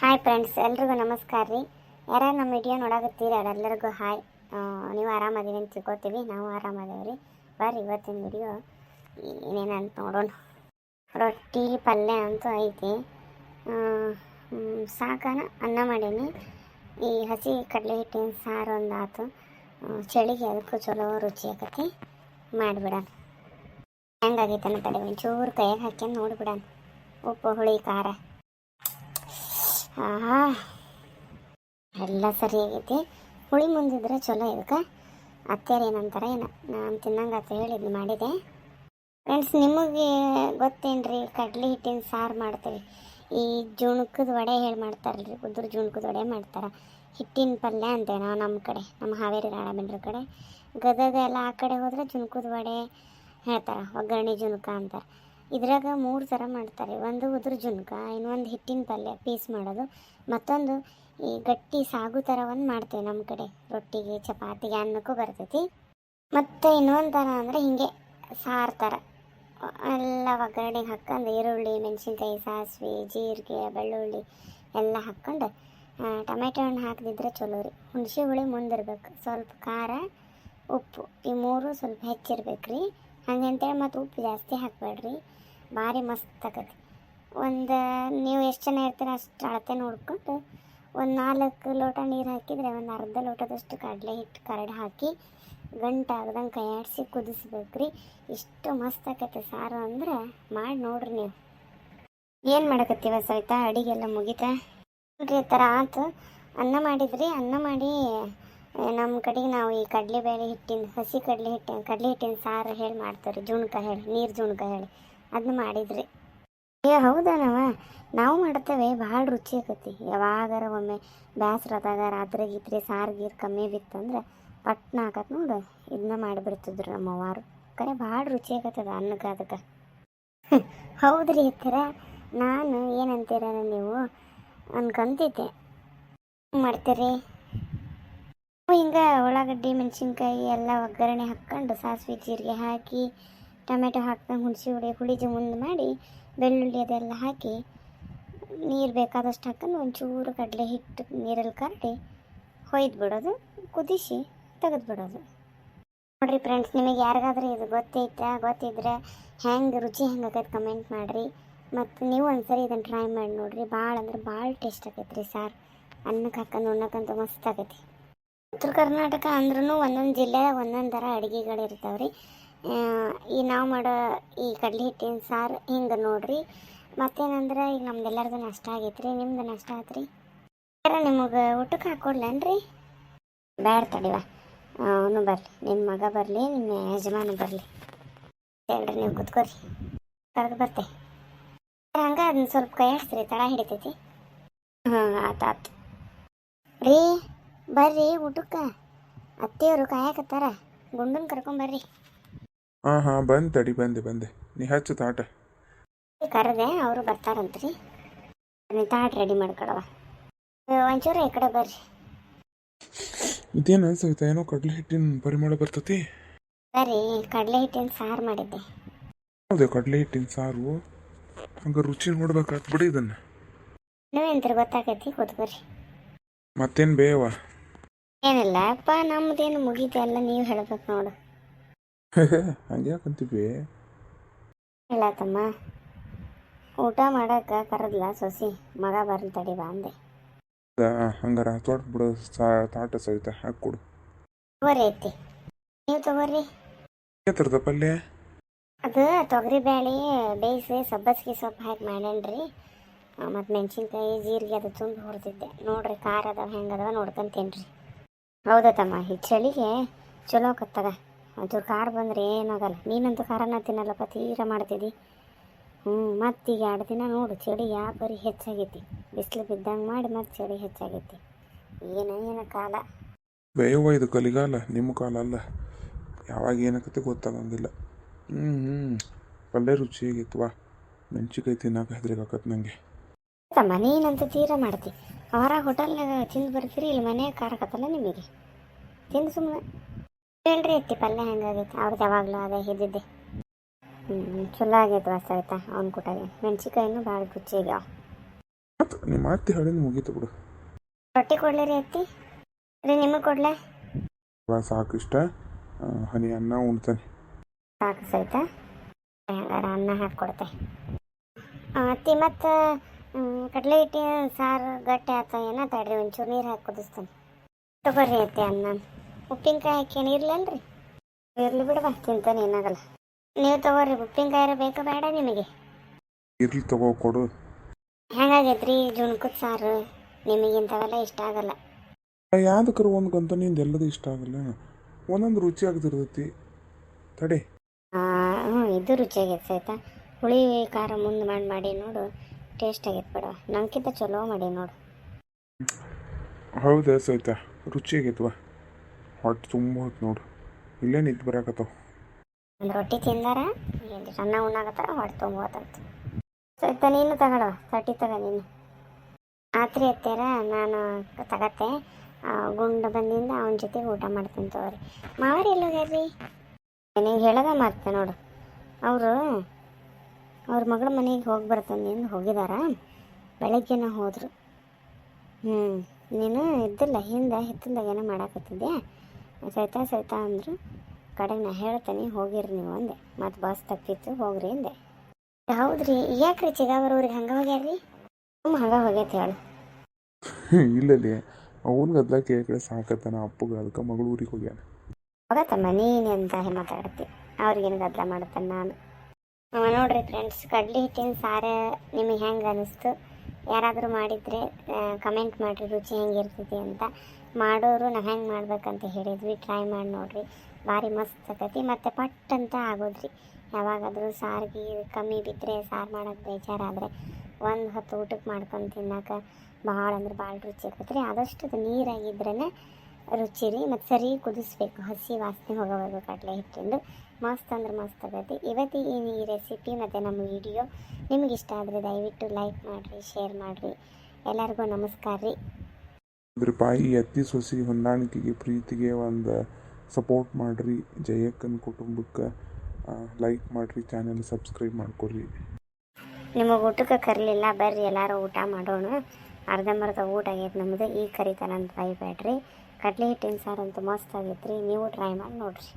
Hi friends ಎಲ್ರಿಗೂ ನಮಸ್ಕಾರ ರೀ. ಯಾರು ನಮ್ಮ ವಿಡಿಯೋ ನೋಡಾಕತ್ತೀರಿ ಎಲ್ಲರಿಗೂ ಹಾಯ್ ನೀವು ಆರಾಮದೀವಿ ಅಂತ ತಿಳ್ಕೊತೀವಿ, ನಾವು ಆರಾಮದೇವಿ ರೀ. ಬರ್ರಿ ಇವತ್ತಿನ ವಿಡಿಯೋ ಏನೇನಂತ ನೋಡೋಣ. ರೊಟ್ಟಿ, ಪಲ್ಯ ಅಂತೂ ಐತಿ. ಸಾಕಾನ ಅನ್ನ ಮಾಡೀನಿ. ಈ ಹಸಿ ಕಡಲೆ ಹಿಟ್ಟಿನ ಸಾರು ಒಂದು ಆತು ಚಳಿಗೆ ಅದಕ್ಕೂ ಚಲೋ ರುಚಿ ಆಕತಿ. ಮಾಡಿಬಿಡೋಣ. ಹೆಂಗಾಗೈತೆ ಅಂತ ತಡಿ, ಒಂಚೂರು ಕೈಯಾಗೆ ಹಾಕ್ಯಂಡು ನೋಡಿಬಿಡೋಣ. ಉಪ್ಪು, ಹುಳಿ, ಖಾರ. ಆಹಾ. ಎಲ್ಲ ಸರಿ ಆಗೈತಿ. ಹುಳಿ ಮುಂದಿದ್ರೆ ಚಲೋ ಇದಕ್ಕೆ. ಅತ್ತೆಯರು ಏನಂತಾರೆ ಏನೋ ನಾನು ತಿನ್ನಂಗೆ ಅಂತ ಹೇಳಿದ್ನಿ ಮಾಡಿದೆ. ಫ್ರೆಂಡ್ಸ್ ನಿಮಗೆ ಗೊತ್ತೇನ್ರಿ, ಕಡ್ಲೆ ಹಿಟ್ಟಿನ ಸಾರು ಮಾಡ್ತೀವಿ. ಈ ಜುಣಕದ ವಡೆ ಹೇಳಿ ಮಾಡ್ತಾರಲ್ರಿ, ಉದ್ರ ಜುಣುಕದ ವಡೆ ಮಾಡ್ತಾರೆ. ಹಿಟ್ಟಿನ ಪಲ್ಯ ಅಂತೇವೆ ನಾವು ನಮ್ಮ ಕಡೆ ನಮ್ಮ ಹಾವೇರಿ ರಾಣಬೆಂಡ್ರ ಕಡೆ. ಗದಗ ಎಲ್ಲ ಆ ಕಡೆ ಹೋದ್ರೆ ಜುಣುಕದ ವಡೆ ಹೇಳ್ತಾರೆ, ಒಗ್ಗರಣೆ ಜುಣಕ ಅಂತಾರೆ. ಇದ್ರಾಗ ಮೂರು ಥರ ಮಾಡ್ತಾರೆ. ಒಂದು ಉದ್ರ ಜುನ್ಕ, ಇನ್ನೊಂದು ಹಿಟ್ಟಿನ ಪಲ್ಯ ಪೀಸ್ ಮಾಡೋದು. ಮತ್ತೊಂದು ಈ ಗಟ್ಟಿ ಸಾಗು ಥರ ಒಂದು ಮಾಡ್ತೇವೆ ನಮ್ಮ ಕಡೆ. ರೊಟ್ಟಿಗೆ, ಚಪಾತಿಗೆ ಅನ್ನಕ್ಕೂ ಬರ್ತೈತಿ. ಮತ್ತು ಇನ್ನೊಂದು ಥರ ಅಂದರೆ ಹಿಂಗೆ ಸಾರು ಥರ ಎಲ್ಲ ಒಗ್ಗರಣೆಗೆ ಹಾಕ್ಕೊಂಡು ಈರುಳ್ಳಿ, ಮೆಣಸಿನ್ಕಾಯಿ, ಸಾಸಿವೆ, ಜೀರಿಗೆ, ಬೆಳ್ಳುಳ್ಳಿ ಎಲ್ಲ ಹಾಕ್ಕೊಂಡು ಟೊಮೆಟೊ ಹಣ್ಣು ಹಾಕಿದ್ರೆ ಚಲೋ ರೀ. ಹುಣಸೆ ಹುಳಿ ಮುಂದಿರ್ಬೇಕು. ಸ್ವಲ್ಪ ಖಾರ, ಉಪ್ಪು ಈ ಮೂರು ಸ್ವಲ್ಪ ಹೆಚ್ಚಿರ್ಬೇಕು ರೀ ಹಂಗಂತೇಳಿ ಮತ್ತು ಉಪ್ಪು ಜಾಸ್ತಿ ಹಾಕಬೇಡ್ರಿ. ಭಾರಿ ಮಸ್ತ್ ಆಗತ್ತೆ. ಒಂದು ನೀವು ಎಷ್ಟು ಜನ ಇರ್ತೀರ ಅಷ್ಟು ಅಳತೆ ನೋಡ್ಕೊಂಡು ಒಂದು ನಾಲ್ಕು ಲೋಟ ನೀರು ಹಾಕಿದರೆ ಒಂದು ಅರ್ಧ ಲೋಟದಷ್ಟು ಕಡಲೆ ಹಿಟ್ಟು ಕರಡು ಹಾಕಿ ಗಂಟಾಗ್ದಂಗೆ ಕೈಯಾಡಿಸಿ ಕುದಿಸ್ಬೇಕು ರೀ ಇಷ್ಟು ಮಸ್ತ್ ಆಕೈತೆ ಸಾರು ಅಂದ್ರೆ ಮಾಡಿ ನೋಡ್ರಿ ನೀವು. ಏನು ಮಾಡಕತ್ತೀವ ಸವಿತಾ? ಅಡಿಗೆ ಎಲ್ಲ ಮುಗಿತಾ? ನೋಡ್ರಿ ಈ ಥರ ಆತು. ಅನ್ನ ಮಾಡಿದ್ರಿ. ಅನ್ನ ಮಾಡಿ ನಮ್ಮ ಕಡೆಗೆ ನಾವು ಈ ಕಡಲೆಬೇಳೆ ಹಿಟ್ಟಿನ, ಹಸಿ ಕಡಲೆ ಹಿಟ್ಟಿನ ಕಡಲೆ ಹಿಟ್ಟಿನ ಸಾರು ಹೇಳಿ ಮಾಡ್ತಾರೆ ಜುಣ್ಕ ಹೇಳಿ, ನೀರು ಜುಣ್ಕ ಹೇಳಿ. ಅದನ್ನ ಮಾಡಿದ್ರಿ. ಏ ಹೌದನವ ನಾವು? ಮಾಡ್ತೇವೆ, ಭಾಳ ರುಚಿ ಆಕತಿ. ಯಾವಾಗಾರ ಒಮ್ಮೆ ಬೇಸ್ರದಾಗ ರಾತ್ರಿ ಗೀತ್ರಿ ಸಾರು ಗೀರು ಕಮ್ಮಿ ಬಿತ್ತಂದ್ರೆ ಪಟ್ನ ಹಾಕತ್ ನೋಡು ಇದನ್ನ ಮಾಡಿಬಿಡ್ತಿದ್ರು ನಮ್ಮ ಅವ್ವಾರು. ಕರೆ ಭಾಳ ರುಚಿ ಆಗತ್ತದ ಅನ್ನಕ್ಕೆ ಅದಕ್ಕೆ. ಹೌದ್ರಿ ಈ ಥರ ನಾನು ಏನಂತೀರ ನೀವು? ಅನ್ಕೊಂತಿದ್ದೆ. ಮಾಡ್ತೀರಿ? ಹಿಂಗೆ ಉಳ್ಳಾಗಡ್ಡಿ, ಮೆಣಸಿನ್ಕಾಯಿ ಎಲ್ಲ ಒಗ್ಗರಣೆ ಹಾಕ್ಕೊಂಡು ಸಾಸಿವೆ ಜೀರಿಗೆ ಹಾಕಿ, ಟೊಮೆಟೊ ಹಾಕ್ದಂಗೆ ಹುಣಸೆ ಹುಳಿ ಹುಳಿಜಿ ಮುಂದೆ ಮಾಡಿ ಬೆಳ್ಳುಳ್ಳಿ ಅದೆಲ್ಲ ಹಾಕಿ ನೀರು ಬೇಕಾದಷ್ಟು ಹಾಕೊಂಡು ಒಂಚೂರು ಕಡಲೆ ಹಿಟ್ಟು, ನೀರಲ್ಲಿ ಕರಡಿ ಹೊಯ್ದು ಬಿಡೋದು, ಕುದಿಸಿ ತೆಗೆದು ಬಿಡೋದು. ನೋಡಿರಿ ಫ್ರೆಂಡ್ಸ್ ನಿಮಗೆ ಯಾರಿಗಾದ್ರೂ ಇದು ಗೊತ್ತೈತಾ? ಗೊತ್ತಿದ್ರೆ ಹೆಂಗೆ, ರುಚಿ ಹೆಂಗೆ ಆಗೈತೆ ಕಮೆಂಟ್ ಮಾಡಿರಿ. ಮತ್ತು ನೀವು ಒಂದ್ಸರಿ ಇದನ್ನು ಟ್ರೈ ಮಾಡಿ ನೋಡಿರಿ. ಭಾಳ ಅಂದ್ರೆ ಭಾಳ ಟೇಸ್ಟ್ ಆಗೈತೆ ರೀ ಸಾರು. ಅನ್ನಕ್ಕೆ ಹಾಕೊಂಡು ಉಣ್ಣಕ್ಕಂತೂ ಮಸ್ತ್ ಆಗೈತಿ ಉತ್ತರ ಕರ್ನಾಟಕ ಅಂದ್ರೂ ಒಂದೊಂದು ಜಿಲ್ಲೆ ಒಂದೊಂದು ಥರ ಅಡುಗೆಗಳು ಇರ್ತಾವೆ ರೀ ಈ ನಾವು ಮಾಡೋ ಈ ಕಡಲೆ ಹಿಟ್ಟಿನ ಸಾರು ಹಿಂಗೆ ನೋಡಿರಿ. ಮತ್ತೇನಂದ್ರೆ ಈಗ ನಮ್ದೆಲ್ಲರದು ನಷ್ಟ ಆಗೈತೆ ರೀ ನಿಮ್ದು ನಷ್ಟ ಆಯ್ತು ರೀ ನಿಮಗೆ ಊಟಕ್ಕೆ ಹಾಕ್ಕೊಡ್ಲೇನ್ರಿ ಬ್ಯಾಡ ತಡಿವ ಅವನು ಬರಲಿ. ನಿಮ್ಮ ಮಗ ಬರಲಿ ನಿಮ್ಮ ಯಜಮಾನ ಬರಲಿ. ಹೇಳ್ರಿ, ನೀವು ಕುತ್ಕೋರಿ. ಕರೆದು ಬರ್ತೆ. ಹಂಗೆ ಅದನ್ನ ಸ್ವಲ್ಪ ಕೈ ಹಾಕ್ತೀರಿ ತಡ ಹಿಡಿತೈತಿ. ಹಾಂ ಆತು. ರೀ? ಬರ್ರಿ ಊಟಕ್ಕೆ. ಅತ್ತೆಯವರು ಕಾಯಕತ್ತಾರ. ಗುಂಡನ್ ಕರ್ಕೊಂಬರ್ರಿ ಹಾಂ ಹಾಂ ಬಂದ್ ತಡಿ ಬಂದೆ ಬಂದೆ. ನೀ ಹಚ್ಚು ತಾಟ. ಕರೆದೆ ಅವರು ಬರ್ತಾರಂತ್ರಿ. ನೀ ತಾಟ ರೆಡಿ ಮಾಡ್ಕೊಡವ ಒಂಚೂರು ಈ ಕಡೆ ಬರ್ರಿ. ಇದೇನು ಸಹಿತ ಏನೋ ಕಡಲೆ ಹಿಟ್ಟಿನ ಪರಿಮಳ ಬರ್ತತಿ? ಬರ್ರಿ ಕಡಲೆ ಹಿಟ್ಟಿನ ಸಾರು ಮಾಡಿದ್ದೆ. ಹೌದು ಕಡಲೆ ಹಿಟ್ಟಿನ ಸಾರು. ಹಂಗೆ ರುಚಿ ನೋಡ್ಬೇಕಾತ್ ಬಿಡಿ ಇದನ್ನ. ನೀವೇಂತರ ಗೊತ್ತಾಗೈತಿ ಬರ್ರಿ ಮತ್ತೇನು ಬೇವ ಏನಿಲ್ಲ ಅಪ್ಪ ನಮ್ದೇನು ಮುಗೀತೆ ಎಲ್ಲ ನೀವು ಹೇಳ್ಬೇಕು ನೋಡು. ಹಂಗೆ ಇಲ್ಲ ತಮ್ಮ ಊಟ ಮಾಡಕ್ಕೆ ಕರೆದ್ಲ ಸೊಸಿ ಮಗ ಬರ್ಲಿ ತಡಿ ಬಾ ಅಂದೆ. ಹಂಗಾರ ತೋಟ ಬಿಡು ತಾಟ ಸವಿತ ಹಾಕಿ ಕೊಡು. ತಗೋರಿ ಐತಿ ನೀವು ತಗೋರಿ. ಪಲ್ಯ ಅದು ತೊಗರಿ ಬೇಳೆ ಬೇಯಿಸಿ ಸಬ್ಬಸ್ಗೆ ಸೊಪ್ಪು ಹಾಕಿ ಮಾಡೇನ್ರಿ ಮತ್ತು ಮೆಣಸಿನ್ಕಾಯಿ ಜೀರಿಗೆ ಅದು ತುಂಬ ಹುರಿದಿದ್ದೆ. ನೋಡ್ರಿ ಖಾರ ಅದಾವ ಹೆಂಗೆ ಅದಾವ ನೋಡ್ಕೊಂತೇನ್ರಿ ಹೌದಾ ತಮ್ಮ ಈ ಚಳಿಗೆ ಚಲೋ ಕತ್ತದ. ಅದು ಖಾರ ಬಂದರೆ ಏನಾಗಲ್ಲ. ನೀನಂತೂ ಖಾರನ ತಿನ್ನಲ್ಲಪ್ಪ ತೀರ ಮಾಡ್ತಿದ್ದಿ ಹ್ಞೂ ಮತ್ತೀಗ ಎರಡು ದಿನ ನೋಡು, ಚಳಿ ಯಾವ ಬರೀ ಹೆಚ್ಚಾಗೈತಿ. ಬಿಸಿಲು ಬಿದ್ದಂಗೆ ಮಾಡಿ ಮತ್ತೆ ಚಳಿ ಹೆಚ್ಚಾಗೈತಿ. ಏನ ಏನ ಕಾಲ? ಬೇಯವ್ವ ಇದು ಕಲಿಗಾಲ, ನಿಮ್ಮ ಕಾಲ ಅಲ್ಲ. ಯಾವಾಗ ಏನಕತ್ತೆ ಗೊತ್ತಾಗಂಗಿಲ್ಲ. ಹ್ಞೂ ಹ್ಞೂ ಪಲ್ಯ ರುಚಿಯಾಗಿತ್ತು ಮೆಣಸಿಕಾಯಿ ತಿನ್ನಕ್ಕೆ ಹೆದ್ರಿಗಾಕತ್ ನನಗೆ ತಮ್ಮ ನೀನಂತೂ ತೀರ ಮಾಡ್ತಿ. ಅವರ ಹೋಟೆಲ್ನಾಗ ತಿಂದು ಬರ್ತೀರಿ ಇಲ್ಲಿ ಮನೆ ಕಾರಕತ್ತಲ್ಲ ನಿಮಗೆ ತಿಂದು ಸುಮ್ಮನೆ ಹೇಳ್ರಿ ಎತ್ತಿ ಪಲ್ಯ ಹೆಂಗಾಗೈತೆ ಅವ್ರದ್ದು ಯಾವಾಗಲೂ ಅದೇ ಇದ್ದಿದ್ದೆ. ಹ್ಞೂ ಚಲೋ ಆಗೈತೆ ವಾಸ ಆಯ್ತಾ? ಅವ್ನ ಕೂಟಾಗೆ. ಮೆಣಸಿಕಾಯಿನೂ ಭಾಳ ರುಚಿ ಆತು ನಿಮ್ಮ ಅತ್ತೆ ಹೇಳಿದ್ ಮುಗೀತು ಬಿಡು. ರೊಟ್ಟಿ ಕೊಡ್ಲಿ ರೀ ಅತ್ತಿ? ರೀ ನಿಮಗೆ ಕೊಡ್ಲೆ? ಸಾಕು ಇಷ್ಟ ಆ, ಹನಿ ಅನ್ನ ಉಣ್ತಾನೆ. ಸಾಕು ಸಹಿತ ಹಂಗಾರ ಅನ್ನ ಹಾಕ್ಕೊಡ್ತೆ. ಆ, ಅತ್ತಿ ಮತ್ತು ಕಡಲೆ ಹಿಟ್ಟಿ ಸಾರು ಗಟ್ಟಿ ಆತ ಏನ ತಡ್ರಿ ಒಂಚೂರು ನೀರು ಹಾಕಿ ಕುದಿಸ್ತಾನೆ. ತೊಗೊರಿ ಐತೆ ಅನ್ನ. ಉಪ್ಪಿನಕಾಯಿ ಹಾಕೇನು ಇರ್ಲಲ್ರಿ ಇರ್ಲಿ ಬಿಡವಾ ತಿಂತಾನೆ ಏನಾಗಲ್ಲ. ನೀವು ತಗೋರಿ ಉಪ್ಪಿನಕಾಯಿ ಬೇಕು ಬೇಡ ನಿಮಗೆ. ಇರ್ಲಿ ತಗೋ ಕೊಡು. ಹೆಂಗಾಗೈತ್ರಿ ಜುಣ್ಕದ ಸಾರು? ನಿಮಗೆ ಇಂಥವೆಲ್ಲ ಇಷ್ಟ ಆಗಲ್ಲ. ಯಾವ್ದಕ್ಕಾರ ಒಂದು ಗಂತ ನಿಂದ ಎಲ್ಲದೂ ಇಷ್ಟ ಆಗಲ್ಲ. ಒಂದೊಂದು ರುಚಿ ಆಗ್ತಿರ್ತೈತಿ. ತಡೆ. ಹ್ಞೂ ಇದು ರುಚಿಯಾಗೈತೆ ಆಯ್ತಾ ಹುಳಿ ಖಾರ ಮುಂದೆ ಮಾಡಿ ಮಾಡಿ ನೋಡು. ಟೇಸ್ಟ್ ಆಗೈತೆ ಬಿಡವ ನಂಗಿಂತ ಚಲೋ ಮಾಡಿ ನೋಡು. ಹೌದಾ ಸೈತ ರುಚಿ ಆಗೈತವ ಹೊಟ್ಟೆ ತುಂಬ ಹೊತ್ತು ನೋಡು. ಇಲ್ಲೇ ನಿಂತು ಬರಾಕತ್ತವ ಒಂದು ರೊಟ್ಟಿ ತಿಂದಾರ ಏನು ಅನ್ನ ಉಣ್ಣಾಕತ್ತಾರ ಹೊಟ್ಟೆ ತುಂಬೋತಂತ ಸಹಿತ ನೀನು ತಗೊಳವ ತಟ್ಟಿ ತಗ ನೀನು. ಆತ್ರಿ ಅತ್ಯಾರ ನಾನು ತಗತ್ತೆ. ಗುಂಡ ಬಂದಿಂದ ಅವನ ಜೊತೆಗೆ ಊಟ ಮಾಡ್ತೀನಿ ತಗೋರಿ. ಮಾವರಿ ಎಲ್ಲೋಗ್ಯಾರ್ರಿ ನೀವು ಹೇಳೋದ ಮಾಡ್ತೆ ನೋಡು. ಅವರು ಅವ್ರ ಮಗಳ ಮನೆಗೆ ಹೋಗಿ ಬರ್ತಂದಿಂದ ಹೋಗಿದಾರ? ಬೆಳಗ್ಗೆನ ಹೋದರು. ಹ್ಞೂ ನೀನು ಇದ್ದಿಲ್ಲ ಹಿಂದೆ ಏನೋ ಮಾಡಾಕತ್ತಿದ್ದೆ ಸೈತಾ ಸೈತಾ ಅಂದರು. ಕಡೆಗೆ ನಾ ಹೇಳ್ತೇನೆ ಹೋಗಿರಿ ನೀವು ಅಂದೆ. ಮತ್ತು ಬಸ್ ತಪ್ಪಿತ್ತು ಹೋಗ್ರಿ ಅಂದೆ. ಹೌದ್ರಿ ಯಾಕ್ರಿ ಚಿಗಾವರ ಅವ್ರಿಗೆ ಹಂಗೆ ಹೋಗ್ಯಾರ್ರಿ? ಹ್ಞೂ ಹಂಗೆ ಹೋಗೈತೆ ಹೇಳು. ಇಲ್ಲ ಅವನ ಗದ್ಲ ಕೇಳಿ ಕಡೆ ಸಾಕತ್ತಾನ ಅಪ್ಪಗ. ಅದಕ್ಕೆ ಮಗಳು ಊರಿಗೆ ಹೋಗ್ಯಾನ. ಹೋಗತ್ತಮ್ಮ ನೀನು ಅಂತ ಮಾತಾಡತ್ತಿ ಅವ್ರಿಗೇನು ಗದ್ದಲ ಮಾಡತ್ತಾನ ನಾನು? ನೋಡ್ರಿ ಫ್ರೆಂಡ್ಸ್ ಕಡ್ಲಿ ಹಿಟ್ಟಿನ ಸಾರು ನಿಮಗೆ ಹೆಂಗೆ ಅನಿಸ್ತು? ಯಾರಾದರೂ ಮಾಡಿದರೆ ಕಮೆಂಟ್ ಮಾಡಿರಿ, ರುಚಿ ಹೆಂಗಿರ್ತೈತಿ ಅಂತ. ಮಾಡೋರು ನಾವು ಹೆಂಗೆ ಮಾಡ್ಬೇಕಂತ ಹೇಳಿದ್ವಿ. ಟ್ರೈ ಮಾಡಿ ನೋಡಿರಿ. ಭಾರಿ ಮಸ್ತ್ ಆಕೈತಿ ಮತ್ತು ಪಟ್ ಅಂತ ಆಗೋದ್ರಿ. ಯಾವಾಗಾದರೂ ಸಾರಿಗೆ ಕಮ್ಮಿ ಬಿದ್ದರೆ ಸಾರು ಮಾಡೋಕ್ಕೆ ಬೇಜಾರಾದರೆ ಒಂದು ಹೊತ್ತು ಊಟಕ್ಕೆ ಮಾಡ್ಕೊಂಡು ತಿನ್ನಕ್ಕೆ ಭಾಳ ಅಂದ್ರೆ ಭಾಳ ರುಚಿ ಆಕೈತೆ ರೀ ಆದಷ್ಟು ನೀರಾಗಿದ್ರೇ ರುಚಿ ರೀ ಮತ್ತು ಸರಿ ಕುದಿಸ್ಬೇಕು. ಹಸಿ ವಾಸನೆ ಹೋಗೋವರೆಗೂ ಕಡಲೆ ಹಿಟ್ಟಿಂದು. ಮಸ್ತ್ ಅಂದ್ರೆ ಮಸ್ತ್ ಆಗೈತಿ ಇವತ್ತು ಈ ರೆಸಿಪಿ ಮತ್ತು ನಮ್ಮ ವಿಡಿಯೋ ನಿಮ್ಗೆ ಇಷ್ಟ ಆದರೆ ದಯವಿಟ್ಟು ಲೈಕ್ ಮಾಡಿರಿ ಶೇರ್ ಮಾಡಿರಿ. ಎಲ್ಲರಿಗೂ ನಮಸ್ಕಾರ ರೀ. ಅದ್ರ ಪಾಯಿ ಎತ್ತಿ ಸೊಸಿ ಹೊಂದಾಣಿಕೆಗೆ ಪ್ರೀತಿಗೆ ಒಂದು ಸಪೋರ್ಟ್ ಮಾಡಿರಿ. ಜಯಕ್ಕನ ಕುಟುಂಬಕ್ಕೆ ಲೈಕ್ ಮಾಡಿರಿ ಚಾನೆಲ್ ಸಬ್ಸ್ಕ್ರೈಬ್ ಮಾಡ್ಕೊರಿ. ನಿಮಗೆ ಊಟಕ್ಕೆ ಕರಲಿಲ್ಲ ಬರ್ರಿ ಎಲ್ಲರೂ ಊಟ ಮಾಡೋಣ. ಅರ್ಧಂಬರ್ಧ ಊಟ ಆಗೈತೆ ನಮ್ಮದು ಈಗ ಕರಿತಾನಂತ ಬೈಬೇಡ್ರಿ. ಕಡಲೆ ಹಿಟ್ಟಿನ ಸಾರು ಅಂತೂ ಮಸ್ತ್ ಆಗೈತೆ ರೀ ನೀವು ಟ್ರೈ ಮಾಡಿ ನೋಡಿರಿ.